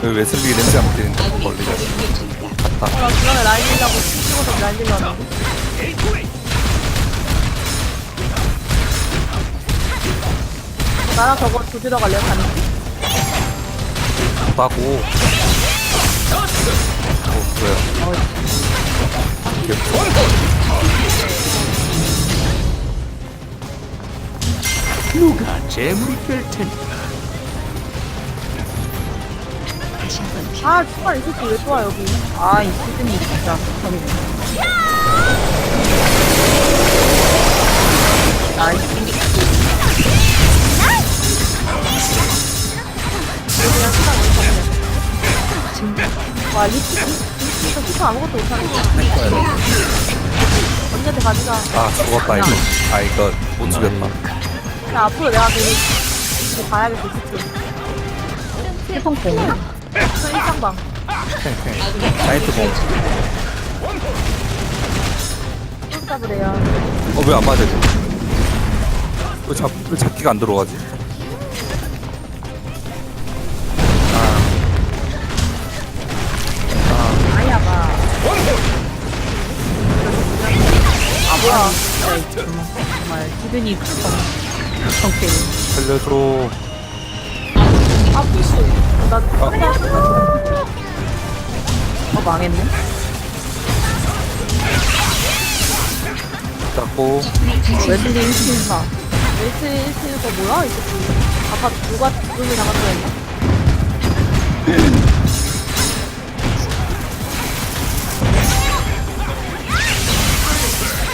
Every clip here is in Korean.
그 웨슬리 렌즈 안 되는데 멀리가 어, 나 중간에 라인 밀려고 찍어서 라인 밀려는데. 나랑 저거 조지러 갈래요, 가는 나고 재물이 될 텐데 아, 정말 이 새끼 왜 좋아, 여기. 아, 이 시즌이 진짜. 나이스. 와, 리치, 리치, 리치 아무것도 못하는 거야. 언니한테 가져가. 아 죽었다 이거 아 이거 못 죽였다 야, 앞으로 내가 그, 이거 봐야겠어, 진짜. 해성공. 저 일상방. 나이트 공 또 잡으래요. 어 왜 안 맞아 이거 왜, 잡, 왜 잡기가 안 들어가지 아야가. 아, 뭐야. 정말, 기분이 크다. 정체. 살려줘 아, 무시. 나, 어, 어, 망했네. 잡고 웨슬리 1킬사. 웨슬리 1킬사 뭐야, 이 새끼. 아까 누가 눈을 잡았어야 했나?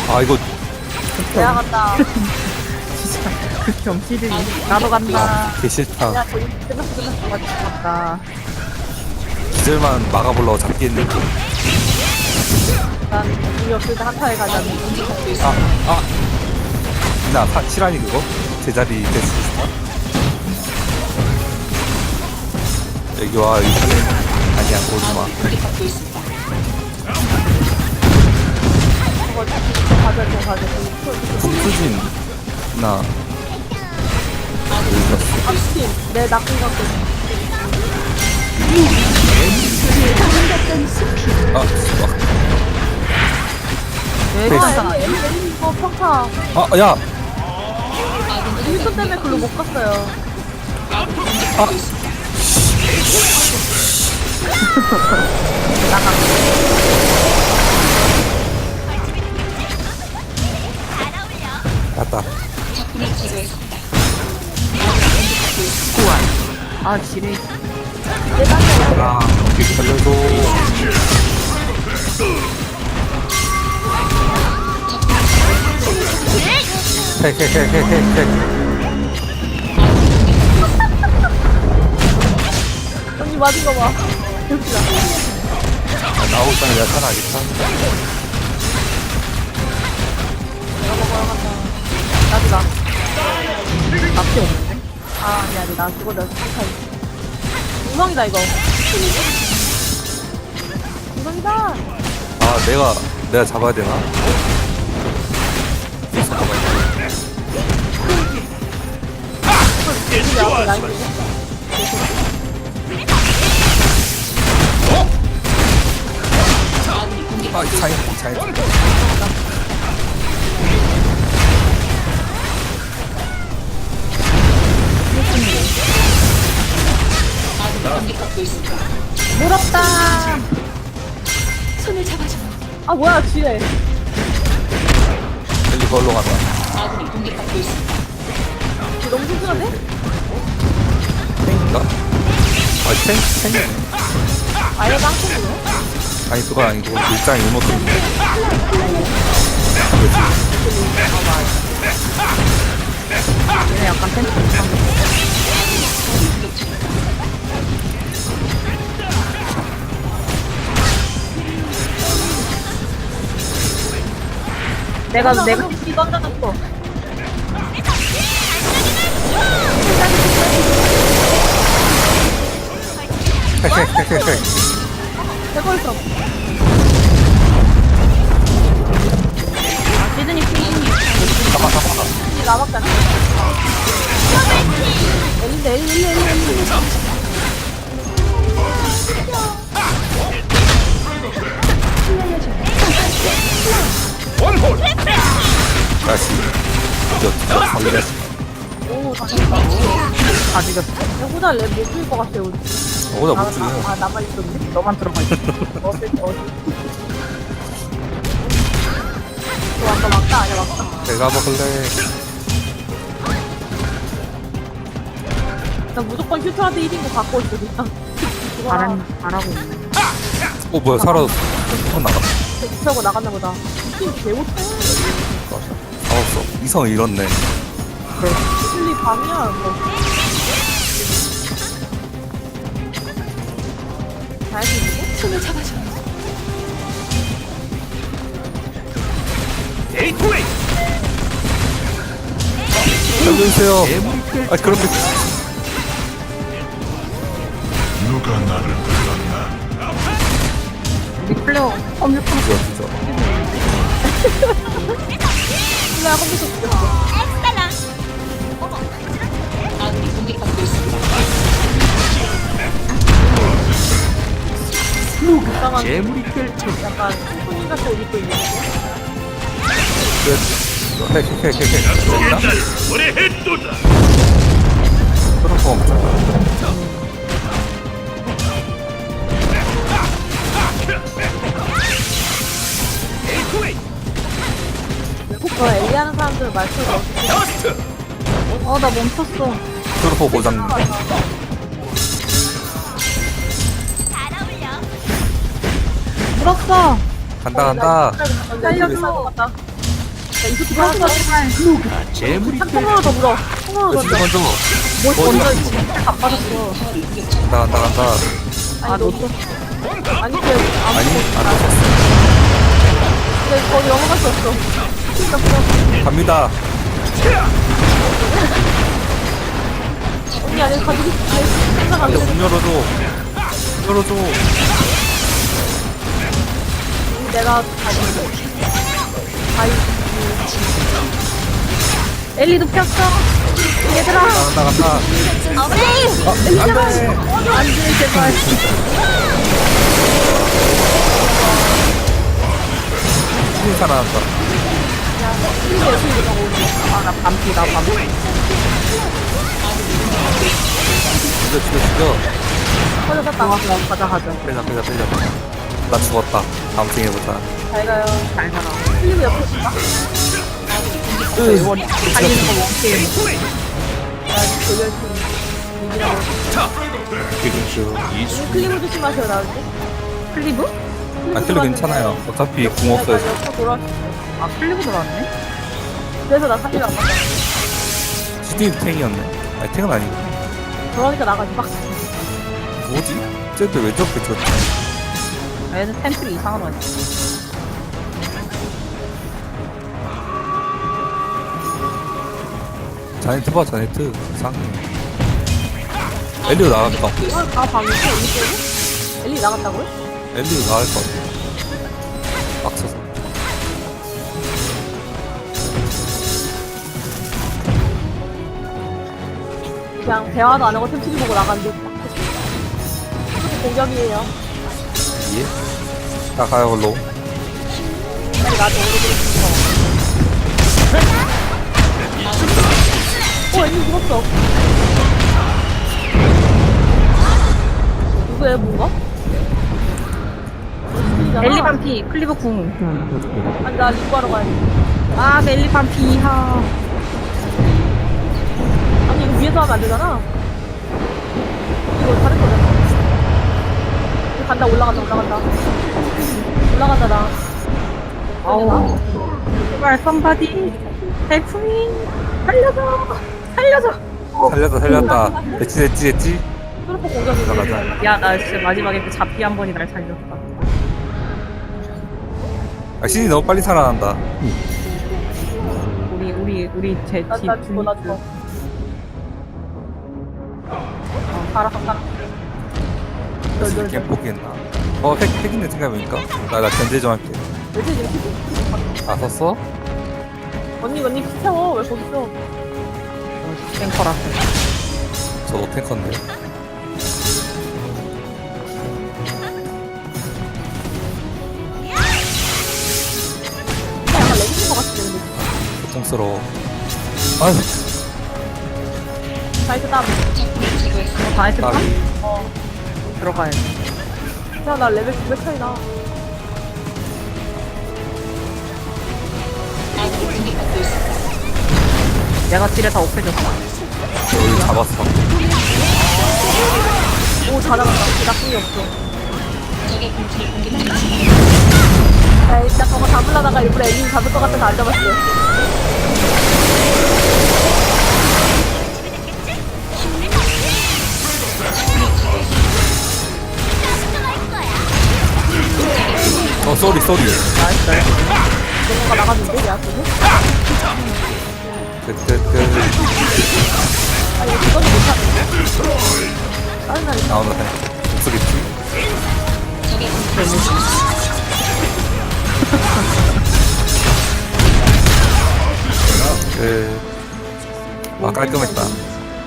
아 이거 내가 간다. 그 경치들이. 나도 간다. 아, 개 싫다 야, 거의 끝났어, 끝났어. 맞지, 맞다. 기절만 막아보려고 잡기 했는데 난 우리 없을 때 한타에 가자니. 아아 나 사- 실화니 그거? 제자리 됐을 때 여기 와 여기 살래 아니야 오지 마 저거 가자, 저거 가자. 저거 국수진 나 내 낙인 갖고 아, 왜 아, 에리, 에리, 이거 평타. 아, 야, 윌슨 때문에 글로 못 갔어요. 갔다. 아, 지뢰. 아, 여기 살려줘. 헤헤헤헤헤. 언니 맞은 거 봐. 웃기다. 나오고 있다면 내가 살아야겠다. 나도 나. 앞이 없는데? 아, 아니, 아니, 나 그거 나 스타일. 우성이다, 이거. 우성이다! 아, 내가, 내가 잡아야 되나? 우리 앞에 라인 있어. 아, 차이, 물었다! 손을 잡아줘. 아, 뭐야, 지뢰. 여기 걸로 가자. 아군이 공격받고 있습니다. 너무 심심한데? 탱인가? 아, 탱? 탱이네. 아예 깡통이네? 아니, 그건 아니고, 일장이 이모트인데. 얘네 약간 텐트 내가 내가 이 던져줬어. 내가 있어. 시드니 피인이 나밖에 안 돼. 엘리 엘리 엘리 엘리. 호자 랩못 죽일 것 같아요, 우리. 오다 아, 못 죽여. 아, 아, 남아있었네. 너만 들어가 있어. 어디, 어디. 저 아까 막다, 아니야, 막다. 내가 먹을래. 나 무조건 슈트한테 1인 거 갖고 있어, 진짜. 잘한, 잘하고 있네. 어 뭐야 사라졌어. 한 나갔어. 고 나갔나 보다. 팀 개못해. 잡았어. 이성 잃었네. 슬리 밤이야, 뭐. 손을 잡아줘. 살려주세요. 재물이 아 그렇게 누가 나를 불렀나? 우리 플레어 컴퓨터 뭐야 진짜. 슬리야 컴퓨터 죽였어. 아군이 공격받고 있습니다. 이상한 재물이 될 테니 약간 손님 같은 옷 입고 있는 거. 핵핵핵핵. 우리 핵도다. 그런 거 없잖아. 게이트웨이 그 엘리 하는 사람들 말투가 어떻게 더스트 어, 나 멈췄어. 트로퍼 고장. 물었어. 간다 간다. 살려줘. 나 이수트 받았어. 누가 재물이 한될 통으로 더 물어. 통으로 더 물어. 먼저. 뭘 먼저 다 빠졌어. 간다 간다 간다. 아, 놓쳤어. 아니, 그, 안 아니. 안 놓쳤어. 근데 거기 넘어갈 수 없어. 진짜 그냥. 갑니다. 언니 안에 가지고 있을게. 생각 안 돼. 문 열어줘. 문 열어줘. 내가 가지고. 아이, 엘리도 폈어. 얘들아. 간다 간다. 아, 안 돼. 안돼 제발. 신이 살아났다. 아나 반피 나 반피. 죽여 죽여 죽여. 터졌다. 좋았어. 가자 가자. 빼자 빼자 빼자. 나 죽었다. 다음 생에 보자. 잘 가요. 잘 살아. 클리브 옆에 있다. 원이 달리는 거 원게임. 나 조절팀. 이수. 클리브 조심하세요, 나한테. 클리브? 아 킬로 괜찮아요. 어차피 궁 없어요. 돌아. 아 클리브 들어왔네. 그래서 나 살리러 안 갔다. 시드니 탱이었네. 아니 탱은 아니고. 그러니까 나가지 막. 뭐지? 쟤들 왜 저렇게 저 아, 얘는 템플이 이상한 거 같아. 자네트 봐 자네트. 이상해. 엘리오 나갈까? 아, 다 방이지, 엘리 때문에? 엘리 나갔다고요? 엘리오 나갈 것 같아. 빡쳐서. 그냥 대화도 안 하고 템치기 보고 나갔는데. 공격이에요. 예? 나 가요 걸로. 나한테 오르고 싶어. 어, 엘리 죽었어. 누구예요, 뭔가? 엘리 반 피 클리브 궁. 아니, 나 리구하러 가야 돼. 아 엘리 반피 이하. 아니, 이거 위에서 하면 안 되잖아. 이거 다른 거잖아. 간다, 올라간다, 올라간다. 올라간다, 나. 어우. 제발 help me. 살려줘. 살려줘. 살렸다 살렸다. 됐지 됐지 됐지. 트로퍼 공격이 올라가자. 야나 진짜 마지막에 그 잡기 한 번이 날 살렸다. 아 신이 너무 빨리 살아난다. 우리 우리 우리 제 나, 죽어, 나 죽어. 어, 살았어, 살았어. 너, 너, 그냥 포기했나? 어 핵, 핵 있는 생각해보니까 나, 나 견제 좀 할게 왜 지금 피아 썼어? 언니, 언니 피 채워. 왜 거기 있어? 탱커라서. 저도 탱커인데 약간 레깅인 것 같은데. 고통스러워 아유, 나이스 땀. 어, 다 했을까? 나비. 들어가야지. 야, 나 레벨 900 차이 나. 내가 딜에 다 옵해줬어. 여기 잡았어. 오, 다 잡았다. 나쁜이 없어. 야, 일단 저거 잡으려다가 일부러 애님 잡을 것 같아서 안 잡았어 쏘리, 쏘리. 나이스, 나이스. 뭔가 나갔는데, 야, 그거? 끝, 끝, 끝. 아, 이거 그거는 못하는데? 다른 애. 목소리 티. 적의 공격을 끝. 아, 깔끔했다.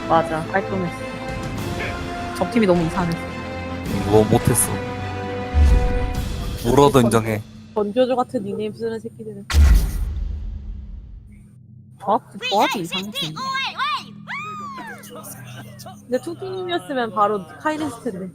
맞아. 깔끔했어. 적팀이 너무 이상했어. 뭐, 못했어. 물어 던정해. 건조조 같은 닉네임 쓰는 새끼들은. 조합, 조합이 이상했어. 근데 투팀이었으면 바로 카이리스 텐데.